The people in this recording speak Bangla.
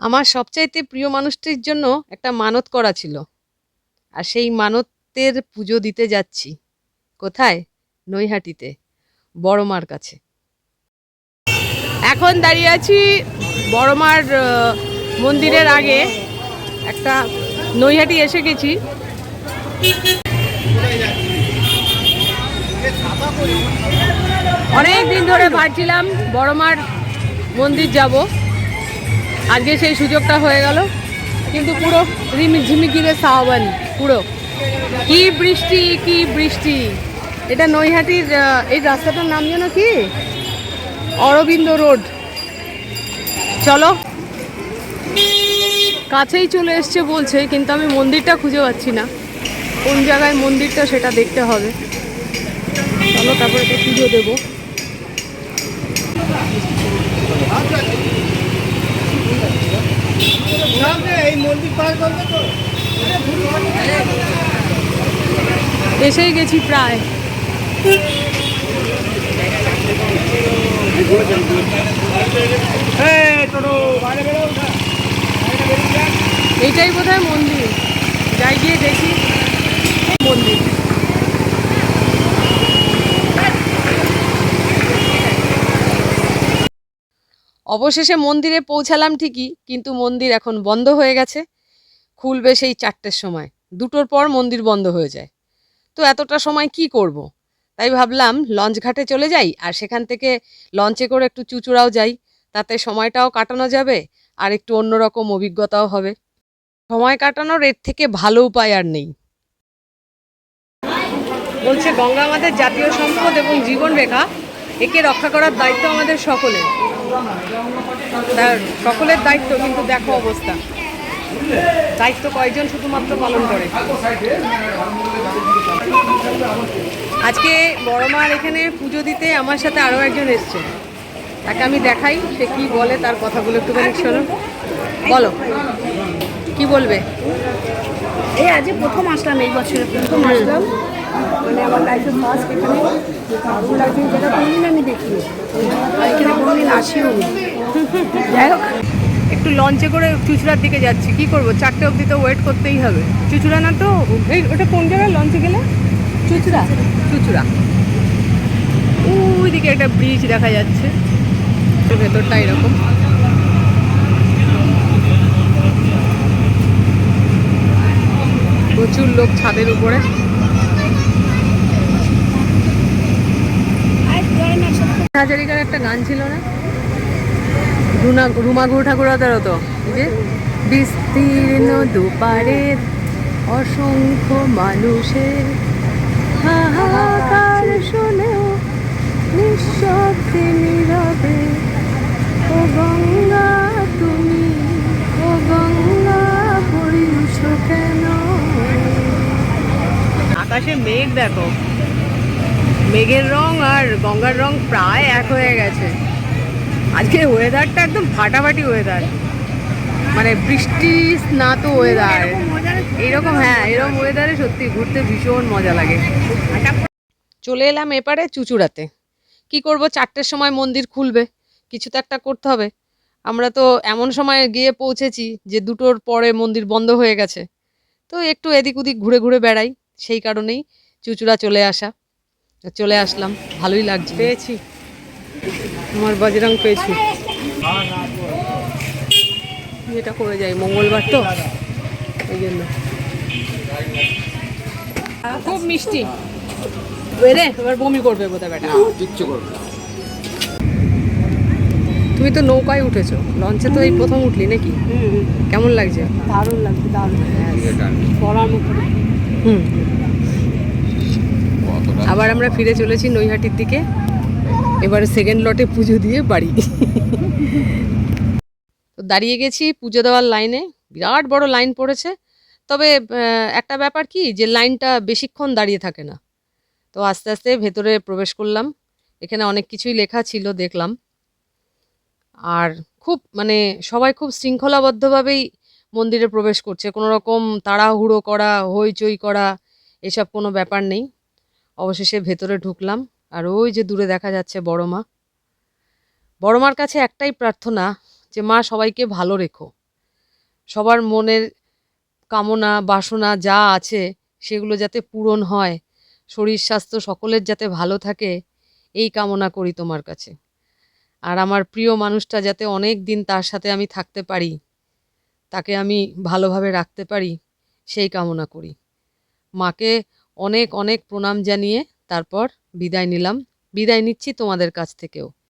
আমার সবচাইতে প্রিয় মানুষটির জন্য একটা মানত করা ছিল। আর সেই মানতের পুজো দিতে যাচ্ছি। কোথায়? নৈহাটিতে বড় মার কাছে। এখন দাঁড়িয়ে আছি বড় মার মন্দিরের আগে। একটা নৈহাটি এসে গেছি। অনেক দিন ধরে ভাবছিলাম বড় মার মন্দির যাব। আজকে সেই সুযোগটা হয়ে গেল। কিন্তু পুরো ঝিমিকিরে সাহাবান, পুরো। কি বৃষ্টি কি বৃষ্টি। এটা নৈহাটির এই রাস্তাটার নাম যেন কি? অরবিন্দ রোড। চলো। কাছেই চলে এসছে বলছে, কিন্তু আমি মন্দিরটা খুঁজে পাচ্ছি না। কোন জায়গায় মন্দিরটা সেটা দেখতে হবে। চলো, তারপরে একটা পুজো দেবো। এই মন্দির পার করবে তো? এসেই গেছি প্রায়। এইটাই বোধ হয় মন্দির। যাই গিয়ে দেখি। মন্দির। অবশেষে মন্দিরে পৌঁছালাম ঠিকই, কিন্তু মন্দির এখন বন্ধ হয়ে গেছে। খুলবে সেই চারটের সময়। দুটোর পর মন্দির বন্ধ হয়ে যায়। তো এতটা সময় কি করব। তাই ভাবলাম লঞ্চ ঘাটে চলে যাই, আর সেখান থেকে লঞ্চে করে একটু চুচুড়াও যাই। তাতে সময়টাও কাটানো যাবে, আর একটু অন্যরকম অভিজ্ঞতাও হবে। সময় কাটানোর এর থেকে ভালো উপায় আর নেই। বলছে গঙ্গা আমাদের জাতীয় সম্পদ এবং জীবন রেখা। একে রক্ষা করার দায়িত্ব আমাদের সকলের। তার সকলের দায়িত্ব, কিন্তু দেখো অবস্থা। দায়িত্ব কয়জন শুধুমাত্র পালন করে? আজকে বড় মার এখানে পুজো দিতে আমার সাথে আরও একজন এসছে। তাকে আমি দেখাই, সে কি বলে, তার কথাগুলো একটুখানি শোনো। বলো, কি বলবে? এই আজকে প্রথম আসলাম এই বছরে প্রথম আসলাম। মানে আমার লাইফে ফার্স্ট এখানে। দারুণ লাগছে যেটা কোনোদিন আমি দেখিনি। আর এখানে কোনোদিন আসিও যাই হোক। একটু লঞ্চে করে চুচুড়ার দিকে যাচ্ছি। কি করব? চারটে অবধি তো ওয়েট করতেই হবে। চুচুড়া না তো? এই ওটা কোন জায়গায় লঞ্চে গেলে? চুচুড়া? চুচুড়া। ওই দিকে একটা ব্রিজ দেখা যাচ্ছে। ভেতরটা এরকম। প্রচুর লোক ছাদের উপরে। হাজারিকার একটা গান ছিল না? রুনা রুমা গুরু তো যে? বিস্তীর্ণ দুপারের অসংখ্য মানুষের হাহাকার শুনেও নিঃশব্দে নীরবে ও গঙ্গা দেখো। মেঘের রং আর গঙ্গার রং প্রায় এক হয়ে গেছে। আজকে ওয়েদারটা একদম ফাটাফাটি ওয়েদার মানে বৃষ্টি স্নাত ওয়েদার এরকম হ্যাঁ এরকম ওয়েদারে সত্যি ঘুরতে ভীষণ মজা লাগে। চলে এলাম এপারে চুচুড়াতে। কি করব? চারটের সময় মন্দির খুলবে। কিছু তো একটা করতে হবে। আমরা তো এমন সময় গিয়ে পৌঁছেছি যে দুটোর পরে মন্দির বন্ধ হয়ে গেছে। তো একটু এদিক ওদিক ঘুরে ঘুরে বেড়াই। সেই কারণেই চুচুড়া চলে আসা। চলে আসলাম ভালোই লাগছে। পেয়েছি। আমার বজরং পেয়েছি। যেটা করে যাই মঙ্গলবার তো ওই জন্য। খুব মিষ্টি। বেরে এবার বমি করবে বোধহয় বেটা কিচ্ছু করবে তুমি তো নৌকায় উঠেছো। লঞ্চে তো এই প্রথম উঠলি নাকি? কেমন লাগছে? দারুণ লাগছে দারুণ। বলার মতো। হুম। আবার আমরা ফিরে চলেছি নৈহাটির দিকে। এবারে সেকেন্ড লটে পুজো দিয়ে বাড়ি। তো দাঁড়িয়ে গেছি পুজো দেওয়ার লাইনে বিরাট বড় লাইন পড়েছে। তবে একটা ব্যাপার কি, যে লাইনটা বেশিক্ষণ দাঁড়িয়ে থাকে না। তো আস্তে আস্তে ভেতরে প্রবেশ করলাম। এখানে অনেক কিছুই লেখা ছিল, দেখলাম। আর খুব মানে সবাই খুব শৃঙ্খলাবদ্ধভাবেই মন্দিরে প্রবেশ করছে। কোনো রকম তাড়াহুড়ো করা, হইচই করা, এসব কোনো ব্যাপার নেই। অবশেষে ভেতরে ঢুকলাম আর ওই যে দূরে দেখা যাচ্ছে বড় মা। বড় মার কাছে একটাই প্রার্থনা যে, মা, সবাইকে ভালো রেখো। সবার মনের কামনা, বাসনা যা আছে সেগুলো যাতে পূরণ হয়, শরীর, স্বাস্থ্য সকলের যাতে ভালো থাকে, এই কামনা করি তোমার কাছে। আর আমার প্রিয় মানুষটা যাতে অনেক দিন তার সাথে আমি থাকতে পারি, তাকে আমি ভালোভাবে রাখতে পারি, সেই কামনা করি। মাকে অনেক অনেক প্রণাম জানিয়ে তারপর বিদায় নিলাম। বিদায় নিচ্ছি তোমাদের কাছ থেকেও।